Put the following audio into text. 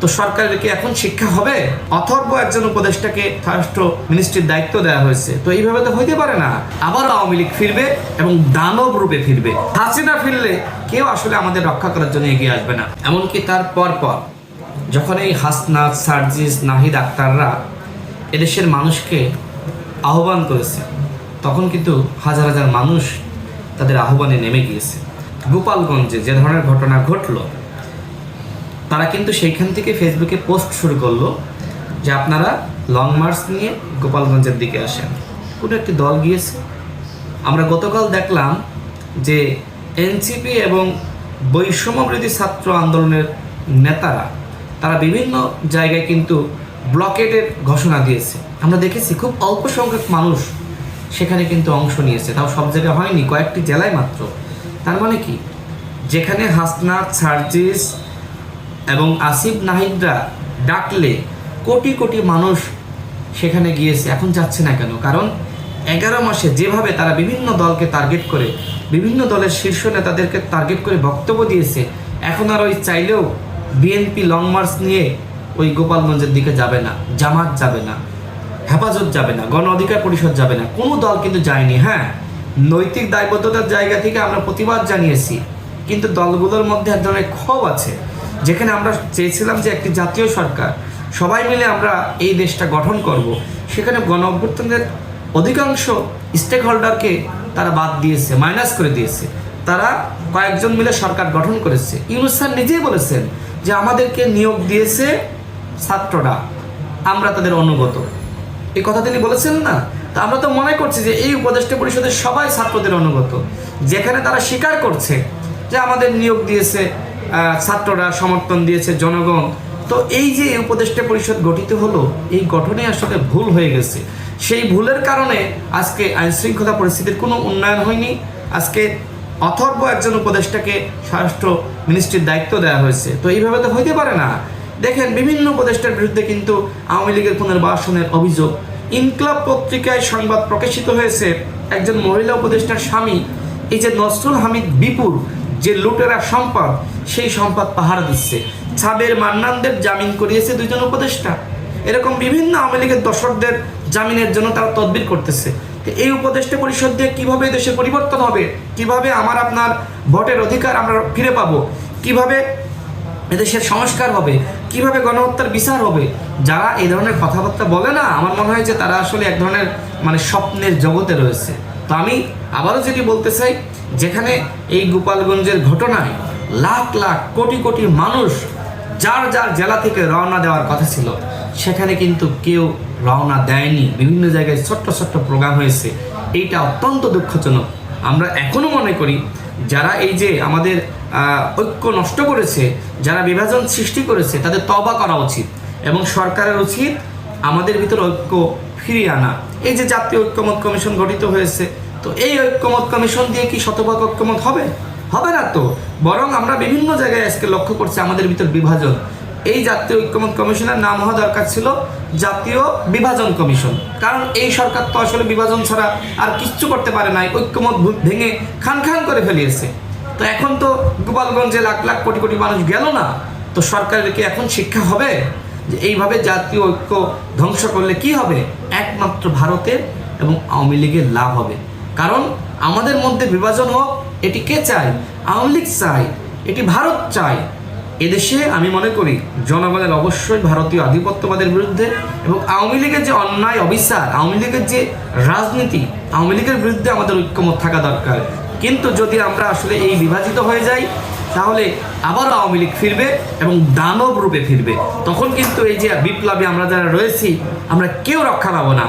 তো সরকারের কি এখন শিক্ষা হবে? অথর্ব একজন উপদেষ্টাকে স্বরাষ্ট্র মিনিস্ট্রির দায়িত্ব দেওয়া হয়েছে। তো এইভাবে তো হইতে পারে না। আবার আওয়ামী লীগ ফিরবে এবং দানব রূপে ফিরবে। হাসিনা ফিরলে কেউ আসলে আমাদের রক্ষা করার জন্য এগিয়ে আসবে না। এমনকি তার পর পর যখন এই হাসনাত, সার্জিস, নাহিদ আক্তাররা এদেশের মানুষকে আহ্বান করেছে, তখন কিন্তু হাজার হাজার মানুষ তাদের আহ্বানে নেমে গিয়েছে। গোপালগঞ্জে যে ধরনের ঘটনা ঘটলো তারা কিন্তু সেইখান থেকে ফেসবুকে পোস্ট শুরু করল যে আপনারা লং মার্চ নিয়ে গোপালগঞ্জের দিকে আসেন। কোনো একটি দল গিয়েছে। আমরা গতকাল দেখলাম যে এনসিপি এবং বৈষম্যবৃদ্ধি ছাত্র আন্দোলনের নেতারা, তারা বিভিন্ন জায়গায় কিন্তু ব্লকেটের ঘোষণা দিয়েছে। আমরা দেখেছি খুব অল্প সংখ্যক মানুষ সেখানে কিন্তু অংশ নিয়েছে। তাও সব জায়গায় হয়নি, কয়েকটি জেলায় মাত্র। তার মানে কি? যেখানে হাসনাত, সার্জিস এবং আসিফ নাহিদরা ডাকলে কোটি কোটি মানুষ সেখানে গিয়েছে। এখন যাচ্ছে না কেন? কারণ এগারো মাসে যেভাবে তারা বিভিন্ন দলকে টার্গেট করে, বিভিন্ন দলের শীর্ষ নেতাদেরকে টার্গেট করে বক্তব্য দিয়েছে, এখন আর ওই চাইলেও বিএনপি লং মার্চ নিয়ে ওই গোপালগঞ্জের দিকে যাবে না, জামাত যাবে না, হেফাজত যাবে না, গণ অধিকার পরিষদ যাবে না, কোনো দল কিন্তু যায়নি। হ্যাঁ নৈতিক দায়বদ্ধতার জায়গা থেকে আমরা প্রতিবাদ জানিয়েছি, কিন্তু দলগুলোর মধ্যে এক ধরনের ক্ষোভ আছে। যেখানে আমরা চেয়েছিলাম যে একটি জাতীয় সরকার, সবাই মিলে আমরা এই দেশটা গঠন করব। সেখানে গণ অভ্যুত্থানের অধিকাংশ স্টেক হোল্ডারকে তারা বাদ দিয়েছে মাইনাস করে দিয়েছে। তারা কয়েকজন মিলে সরকার গঠন করেছে। ইউনুস স্যার নিজেই বলেছেন যে আমাদেরকে নিয়োগ দিয়েছে ছাত্ররা, আমরা তাদের অনুগত। এই কথা তিনি বলেছেন না? তা আমরা তো মনে করছি যে এই উপদেষ্টা পরিষদের সবাই ছাত্রদের অনুগত। যেখানে তারা স্বীকার করছে যে আমাদের নিয়োগ দিয়েছে ছাত্ররা সমর্থন দিয়েছে জনগণ। তো এই যে উপদেষ্টা পরিষদ গঠিত হলো, এই গঠনে আসলে ভুল হয়ে গেছে। সেই ভুলের কারণে আজকে আইন শৃঙ্খলা পরিস্থিতির কোনো উন্নয়ন হয়নি। আজকে অথর্ব একজন উপদেষ্টাকে স্বরাষ্ট্র মিনিস্ট্রির দায়িত্ব দেওয়া হয়েছে। তো এইভাবে তো হইতে পারে না। দেখেন, বিভিন্ন উপদেষ্টার বিরুদ্ধে কিন্তু আওয়ামী লীগের পুনর্বাসনের অভিযোগ। ইনকলাব পত্রিকায় সংবাদ প্রকাশিত হয়েছে, একজন মহিলা উপদেষ্টার স্বামী, এই যে নসরুল হামিদ বিপুর যে লুটেরা সম্পদ, সেই সম্পদ পাহারা দিচ্ছে। ছাবের মান্নানদের জামিন করিয়েছে দুইজন উপদেষ্টা। এরকম বিভিন্ন আওয়ামী লীগের দর্শকদের জামিনের জন্য তারা তদবির করতেছে। এই উপদেষ্টা পরিষদ দিয়ে কীভাবে দেশে পরিবর্তন হবে? কীভাবে আমার আপনার ভোটের অধিকার আমরা ফিরে পাবো? কীভাবে এদেশের সংস্কার হবে? কীভাবে গণহত্যার বিচার হবে? যারা এই ধরনের কথাবার্তা বলে না, আমার মনে হয় যে তারা আসলে এক ধরনের মানে স্বপ্নের জগতে রয়েছে। তো আমি আবারও যেটি বলতে চাই যেখানে এই গোপালগঞ্জের ঘটনায় লাখ লাখ কোটি কোটি মানুষ যার যার জেলা থেকে রওনা দেওয়ার কথা ছিল, সেখানে কিন্তু কেউ রওনা দেয়নি। বিভিন্ন জায়গায় ছোট্ট ছোট্ট প্রোগ্রাম হয়েছে। এইটা অত্যন্ত দুঃখজনক। আমরা এখনও মনে করি, যারা এই যে আমাদের ঐক্য নষ্ট করেছে, যারা বিভাজন সৃষ্টি করেছে, তাদের তবা করা উচিত এবং সরকারের উচিত আমাদের ভিতর ঐক্য ফিরিয়ে আনা। এই যে জাতীয় ঐক্যমত কমিশন গঠিত হয়েছে তো এই ঐক্যমত কমিশন দিয়ে কি শতভাগ ঐক্যমত হবে? হবে না তো। বরং আমরা বিভিন্ন জায়গায় আজকে লক্ষ্য করছি আমাদের ভিতর বিভাজন। এই জাতীয় ঐক্যমত কমিশনের নাম হওয়া দরকার ছিল জাতীয় বিভাজন কমিশন কারণ এই সরকার তো আসলে বিভাজন ছাড়া আর কিচ্ছু করতে পারে নাই ঐক্যমত ভেঙে খান খান করে ফেলিয়েছে। তো এখন তো গোপালগঞ্জে লাখ লাখ কোটি কোটি মানুষ গেল না। তো সরকারের কি এখন শিক্ষা হবে? যে এইভাবে জাতীয় ঐক্য ধ্বংস করলে কি হবে? একমাত্র ভারতের এবং আওয়ামী লীগের লাভ হবে। কারণ আমাদের মধ্যে বিভাজন হোক, এটি কে চায়? আওয়ামী লীগ চায়, এটি ভারত চায়। এদেশে আমি মনে করি জনগণের অবশ্যই ভারতীয় আধিপত্যবাদের বিরুদ্ধে এবং আওয়ামী লীগের যে অন্যায়, অবিচার, আওয়ামী লীগের যে রাজনীতি, আওয়ামী লীগের বিরুদ্ধে আমাদের ঐক্যমত থাকা দরকার। কিন্তু যদি আমরা আসলে এই বিভাজিত হয়ে যাই, তাহলে আবারও আওয়ামী লীগ ফিরবে এবং দানব রূপে ফিরবে। তখন কিন্তু এই যে বিপ্লবী আমরা যারা রয়েছি, আমরা কেউ রক্ষা পাবো না।